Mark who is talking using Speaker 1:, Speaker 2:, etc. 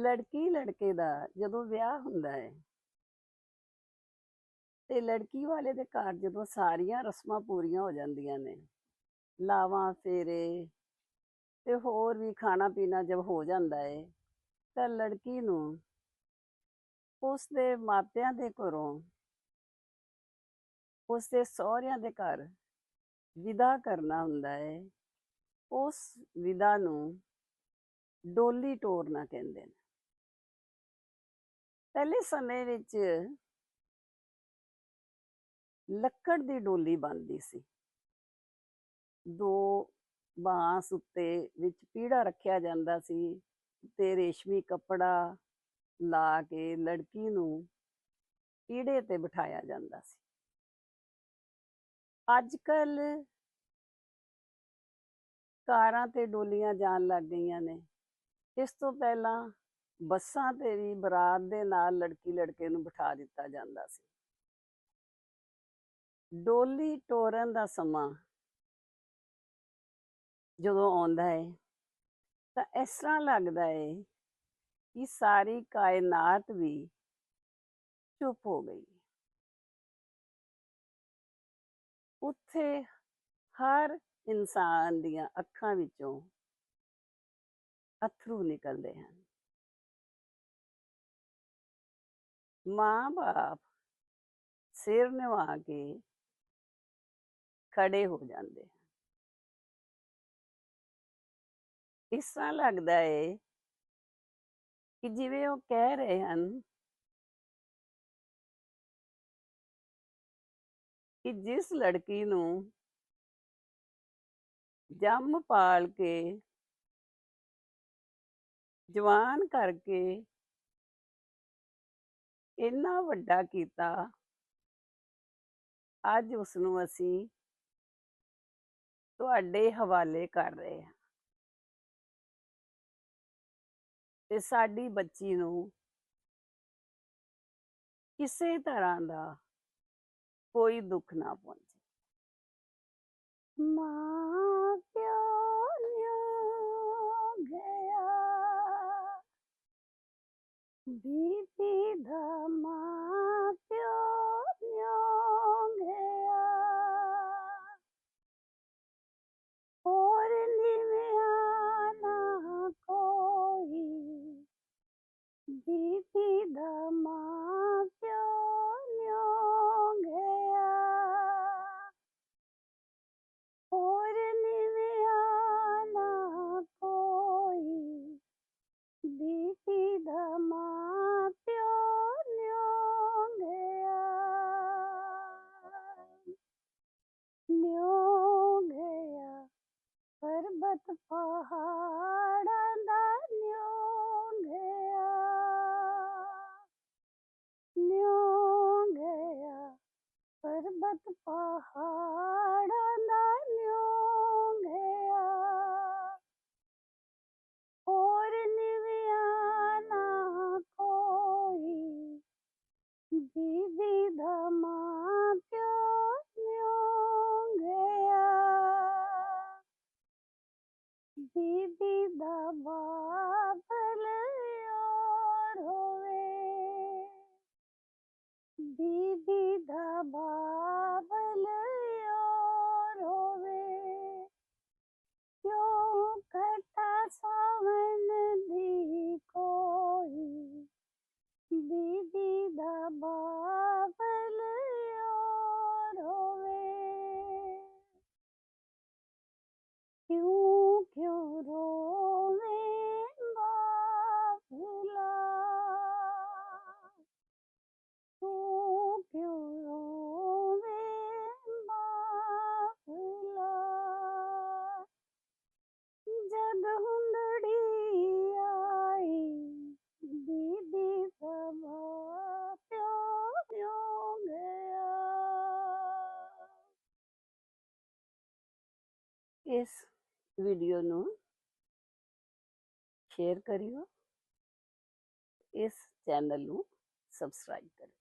Speaker 1: ਲੜਕੀ ਲੜਕੇ ਦਾ ਜਦੋਂ ਵਿਆਹ ਹੁੰਦਾ ਹੈ ਤੇ ਲੜਕੀ ਵਾਲੇ ਦੇ ਘਰ ਜਦੋਂ ਸਾਰੀਆਂ ਰਸਮਾਂ ਪੂਰੀਆਂ ਹੋ ਜਾਂਦੀਆਂ ਨੇ, ਲਾਵਾਂ, ਫੇਰੇ ਤੇ ਹੋਰ ਵੀ ਖਾਣਾ ਪੀਣਾ ਜਦ ਹੋ ਜਾਂਦਾ ਹੈ ਤਾਂ ਲੜਕੀ ਨੂੰ ਉਸ ਦੇ ਮਾਪਿਆਂ ਦੇ ਘਰੋਂ, ਉਸ ਦੇ ਸਹੁਰਿਆਂ ਦੇ ਘਰ ਵਿਦਾ ਕਰਨਾ ਹੁੰਦਾ ਹੈ ਉਸ ਵਿਦਾ ਨੂੰ ਡੋਲੀ ਟੋਰਨਾ ਕਹਿੰਦੇ ਨੇ। ਪਹਿਲੇ ਸਮੇਂ ਵਿੱਚ ਲੱਕੜ ਦੀ ਡੋਲੀ ਬਣਦੀ ਸੀ। ਦੋ ਬਾਂਸ ਉੱਤੇ ਵਿੱਚ ਪੀੜਾ ਰੱਖਿਆ ਜਾਂਦਾ ਸੀ ਤੇ ਰੇਸ਼ਮੀ ਕੱਪੜਾ ਲਾ ਕੇ ਲੜਕੀ ਨੂੰ ਪੀੜੇ ਤੇ ਬਿਠਾਇਆ ਜਾਂਦਾ ਸੀ। ਅੱਜ ਕੱਲ ਕਾਰਾਂ ਤੇ ਡੋਲੀਆਂ ਜਾਣ ਲੱਗ ਗਈਆਂ ਨੇ। ਇਸ ਤੋਂ ਪਹਿਲਾਂ ਬੱਸਾਂ ਤੇ ਵੀ ਬਰਾਤ ਦੇ ਨਾਲ ਲੜਕੀ ਲੜਕੇ ਨੂੰ ਬਿਠਾ ਦਿੱਤਾ ਜਾਂਦਾ ਸੀ। ਡੋਲੀ ਟੋਰਨ ਦਾ ਸਮਾਂ ਜਦੋਂ ਆਉਂਦਾ ਹੈ ਤਾਂ ਇਸ ਤਰ੍ਹਾਂ ਲੱਗਦਾ ਹੈ ਕਿ ਸਾਰੀ ਕਾਇਨਾਤ ਵੀ ਚੁੱਪ ਹੋ ਗਈ। ਉੱਥੇ ਹਰ ਇਨਸਾਨ ਦੀਆਂ ਅੱਖਾਂ ਵਿੱਚੋਂ ਅਥਰੂ ਨਿਕਲਦੇ ਹਨ। ਮਾਂ-ਬਾਪ ਸਿਰ ਨਿਵਾ ਕੇ ਖੜੇ ਹੋ ਜਾਂਦੇ ਹਨ। ਇਸ ਤਰ੍ਹਾਂ ਲੱਗਦਾ ਹੈ ਕਿ ਜਿਵੇਂ ਉਹ ਕਹਿ ਰਹੇ ਹਨ ਕਿ ਜਿਸ ਲੜਕੀ ਨੂੰ ਜੰਮ ਪਾਲ ਕੇ, ਜਵਾਨ ਕਰਕੇ ਇੰਨਾ ਵੱਡਾ ਕੀਤਾ। ਅੱਜ ਉਸ ਨੂੰ ਅਸੀਂ ਤੁਹਾਡੇ ਹਵਾਲੇ ਕਰ ਰਹੇ ਹਾਂ। ਤੇ ਸਾਡੀ ਬੱਚੀ ਨੂੰ ਕਿਸੇ ਤਰ੍ਹਾਂ ਦਾ ਕੋਈ ਦੁੱਖ ਨਾ ਪਹੁੰਚੇ। ਮਾਂ ਮਾਂ ਪਿਓ ਨਿਉ ਗਿਆ ਨਿਉ ਗਿਆ ਪਰਬਤ ਪਹਾੜਾਂ ਦਾ ਨਿਉ ਗਿਆ ਪਰਬਤ ਪਹਾੜਾਂ ਇਸ ਵੀਡੀਓ ਨੂੰ ਸ਼ੇਅਰ ਕਰਿਓ ਇਸ ਚੈਨਲ ਨੂੰ ਸਬਸਕ੍ਰਾਈਬ ਕਰਿਓ।